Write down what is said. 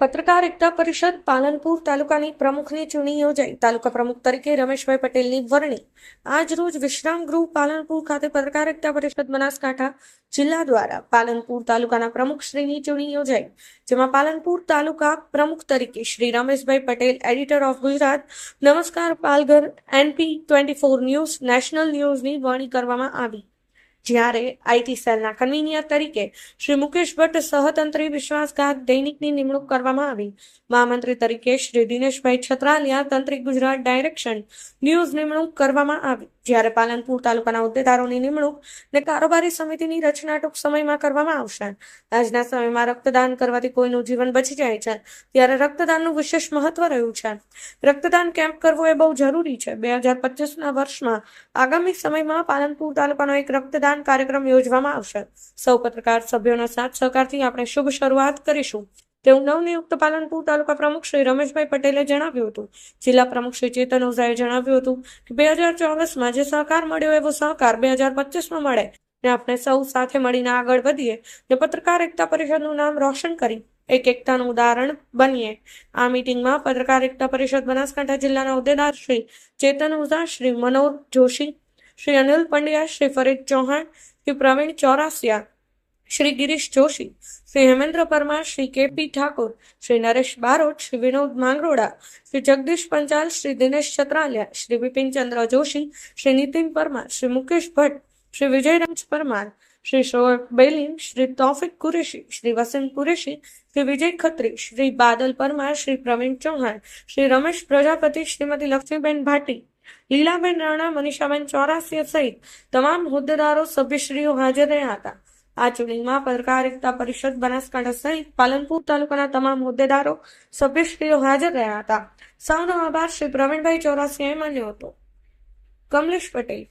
પત્રકાર એકતા પરિષદ પાલનપુર તાલુકાની પ્રમુખની ચૂંટણી યોજાઈ. તાલુકા પ્રમુખ તરીકે રમેશભાઈ પટેલની વરણી. આજરોજ વિશ્રામ ગૃહ પાલનપુર ખાતે પત્રકાર એકતા પરિષદ બનાસકાંઠા જિલ્લા દ્વારા પાલનપુર તાલુકાના પ્રમુખ શ્રીની ચૂંટણી યોજાઈ, જેમાં પાલનપુર તાલુકા પ્રમુખ તરીકે શ્રી રમેશભાઈ પટેલ, એડિટર ઓફ ગુજરાત, નમસ્કાર Palghar, NP twenty four news, national ન્યૂઝની વરણી કરવામાં આવી. જ્યારે આઈટી સેલના કન્વીનિયર તરીકે શ્રી મુકેશ ભટ્ટ સહતંત્રી વિશ્વાસઘાત દૈનિકની નિમણૂક કરવામાં આવી. મહામંત્રી તરીકે શ્રી દિનેશભાઈ છત્રાલિયા તંત્રી ગુજરાત ડાયરેક્શન ન્યૂઝ નિમણૂક કરવામાં આવી. જ્યારે પાલનપુર તાલુકાના હોદ્દેદારોની નિમણૂક ને કારોબારી સમિતિની રચના ટૂંક સમયમાં કરવામાં આવશે. આજના સમયમાં રક્તદાન કરવાથી કોઈનું જીવન બચી જાય છે, ત્યારે રક્તદાનનું વિશેષ મહત્વ રહ્યું છે. રક્તદાન કેમ્પ કરવો એ બહુ જરૂરી છે. બે હજાર પચીસના વર્ષમાં આગામી સમયમાં પાલનપુર તાલુકાનો એક રક્તદાન કાર્યક્રમ યોજવામાં આવશે. સૌ પત્રકાર સભ્યોના સાથ સહકારથી આપણે શુભ શરૂઆત કરીશું. તેવું નવનિયુક્ત પાલનપુર તાલુકા પ્રમુખ શ્રી રમેશભાઈ પટેલે જણાવ્યું હતું. જિલ્લા પ્રમુખ શ્રી ચેતન ઓઝાએ જણાવ્યું હતું કે બે હજાર ચોવીસમાં જે સહકાર મળ્યો એવો સહકાર બે હજાર પચીસમાં મળે ને આપણે સૌ સાથે મળીને આગળ વધીએ ને પત્રકાર એકતા પરિષદનું નામ રોશન કરી એક એકતાનું ઉદાહરણ બનીએ. આ મીટિંગમાં પત્રકાર એકતા પરિષદ બનાસકાંઠા જિલ્લાના હોદ્દેદાર શ્રી ચેતન ઉઝા શ્રી મનોહર જોશી, શ્રી અનિલ પંડ્યા, શ્રી ફરીદ ચૌહાણ, શ્રી પ્રવીણ ચોરાસિયા શ્રી ગિરીશ જોશી, શ્રી હેમેન્દ્ર પરમાર, શ્રી કેપી ઠાકોર, શ્રી નરેશ બારોટ, શ્રી વિનોદ માંગરોડા, શ્રી જગદીશ પંચાલ, શ્રી દિનેશ છત્રાલિયા, શ્રી બિપિનચંદ્ર જોશી, શ્રી નીતિન પરમાર, શ્રી મુકેશ ભટ્ટ, શ્રી વિજયરાજ પરમાર, શ્રી શોએબ બેલીન શ્રી તોફિક કુરેશી, શ્રી વસંત કુરેશી, શ્રી વિજય ખત્રી, શ્રી બાદલ પરમાર, શ્રી પ્રવીણ ચૌહાણ, શ્રી રમેશ પ્રજાપતિ, શ્રીમતી લક્ષ્મીબેન ભાટી, લીલાબેન રાણા, મનીષાબેન ચોરાસિયા સહિત તમામ હોદ્દેદારો, સભ્યશ્રીઓ હાજર રહ્યા હતા. આ ચૂંટણીમાં પત્રકારિતા પરિષદ, બનાસકાંઠા સહિત પાલનપુર તાલુકાના તમામ હોદ્દેદારો, સભ્યશ્રીઓ હાજર રહ્યા હતા. સૌનો આભાર શ્રી પ્રવીણભાઈ ચોરાસિયાએ માન્યો હતો. કમલેશ પટેલ